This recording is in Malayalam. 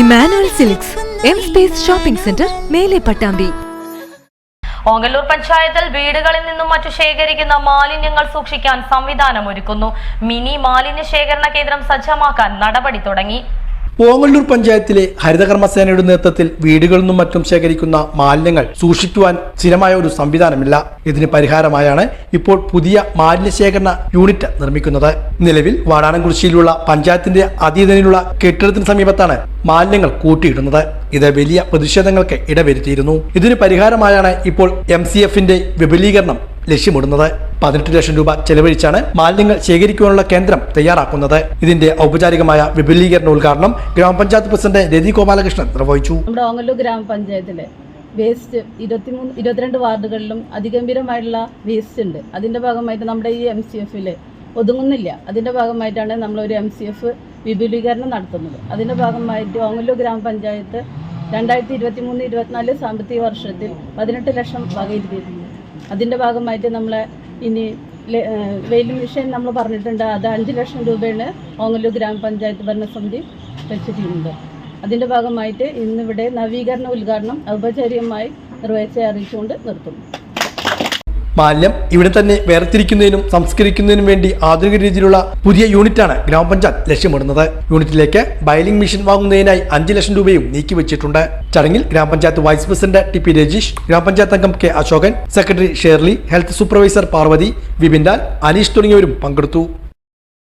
Emmanuel silks M space shopping centre മേലെ പട്ടാമ്പി. ഓങ്ങല്ലൂർ പഞ്ചായത്തിൽ വീടുകളിൽ നിന്നും മറ്റു ശേഖരിക്കുന്ന മാലിന്യങ്ങൾ സൂക്ഷിക്കാൻ സംവിധാനം ഒരുക്കുന്നു. മിനി മാലിന്യ ശേഖരണ കേന്ദ്രം സജ്ജമാക്കാൻ നടപടി തുടങ്ങി. ഓങ്ങല്ലൂർ പഞ്ചായത്തിലെ ഹരിതകർമ്മസേനയുടെ നേതൃത്വത്തിൽ വീടുകളിൽ നിന്നും മറ്റും ശേഖരിക്കുന്ന മാലിന്യങ്ങൾ സൂക്ഷിക്കുവാൻ സ്ഥിരമായ ഒരു സംവിധാനമില്ല. ഇതിന് പരിഹാരമായാണ് ഇപ്പോൾ പുതിയ മാലിന്യ ശേഖരണ യൂണിറ്റ് നിർമ്മിക്കുന്നത്. നിലവിൽ വാടാനംകുറിശ്ശിയിലുള്ള പഞ്ചായത്തിന്റെ അധീനതയിലുള്ള കെട്ടിടത്തിന് സമീപത്താണ് മാലിന്യങ്ങൾ കൂട്ടിയിടുന്നത്. ഇത് വലിയ പ്രതിഷേധങ്ങൾക്ക് ഇടവരുത്തിയിരുന്നു. ഇതിന് പരിഹാരമായാണ് ഇപ്പോൾ എം വിപുലീകരണം ലക്ഷ്യമിടുന്നത്. പതിനെട്ട് ലക്ഷം രൂപ ചെലവഴിച്ചാണ് മാലിന്യങ്ങൾ ശേഖരിക്കുവാനുള്ള കേന്ദ്രം തയ്യാറാക്കുന്നത്. ഇതിന്റെ ഔപചാരികമായ വിപുലീകരണ ഉദ്ഘാടനം ഗ്രാമപഞ്ചായത്ത് പ്രസിഡന്റ് രതി ഗോപാലകൃഷ്ണൻ നിർവഹിച്ചു. നമ്മുടെ ഗ്രാമപഞ്ചായത്തിലെ വേസ്റ്റ് ഇരുപത്തിമൂന്ന് ഇരുപത്തിരണ്ട് വാർഡുകളിലും അതിഗംഭീരമായിട്ടുള്ള വേസ്റ്റ് ഉണ്ട്. അതിന്റെ ഭാഗമായിട്ട് നമ്മുടെ ഈ എം സി എഫിൽ ഒതുങ്ങുന്നില്ല. അതിന്റെ ഭാഗമായിട്ടാണ് നമ്മളൊരു എം സി എഫ് വിപുലീകരണം നടത്തുന്നത്. അതിന്റെ ഭാഗമായിട്ട് ഓങ്ങല്ലൂർ ഗ്രാമപഞ്ചായത്ത് രണ്ടായിരത്തി ഇരുപത്തി മൂന്ന് ഇരുപത്തിനാല് സാമ്പത്തിക വർഷത്തിൽ പതിനെട്ട് ലക്ഷം വകയിരുത്തിയിട്ടുണ്ട്. അതിന്റെ ഭാഗമായിട്ട് നമ്മളെ ഇനി വെയിൽ മിഷൻ നമ്മൾ പറഞ്ഞിട്ടുണ്ട് അത് അഞ്ച് ലക്ഷം രൂപയാണ് ഓങ്ങല്ലൂർ ഗ്രാമപഞ്ചായത്ത് ഭരണസമിതി വെച്ചിട്ടുണ്ട് അതിന്റെ ഭാഗമായിട്ട് ഇന്നിവിടെ നവീകരണ ഉദ്ഘാടനം ഔപചാരികമായി നിർവഹിച്ച് അറിയിച്ചുകൊണ്ട് നിർത്തുന്നു. മാലിന്യം ഇവിടെ തന്നെ വേർതിരിക്കുന്നതിനും സംസ്കരിക്കുന്നതിനും വേണ്ടി ആധുനിക രീതിയിലുള്ള പുതിയ യൂണിറ്റാണ് ഗ്രാമപഞ്ചായത്ത് ലക്ഷ്യമിടുന്നത്. യൂണിറ്റിലേക്ക് ബൈലിംഗ് മെഷീൻ വാങ്ങുന്നതിനായി അഞ്ച് ലക്ഷം രൂപയും നീക്കിവെച്ചിട്ടുണ്ട് ചടങ്ങിൽ ഗ്രാമപഞ്ചായത്ത് vice president T P Rajeesh ഗ്രാമപഞ്ചായത്ത് അംഗം K Ashokan secretary Shirley health supervisor Parvathy Vipinlal Aneesh തുടങ്ങിയവരും പങ്കെടുത്തു.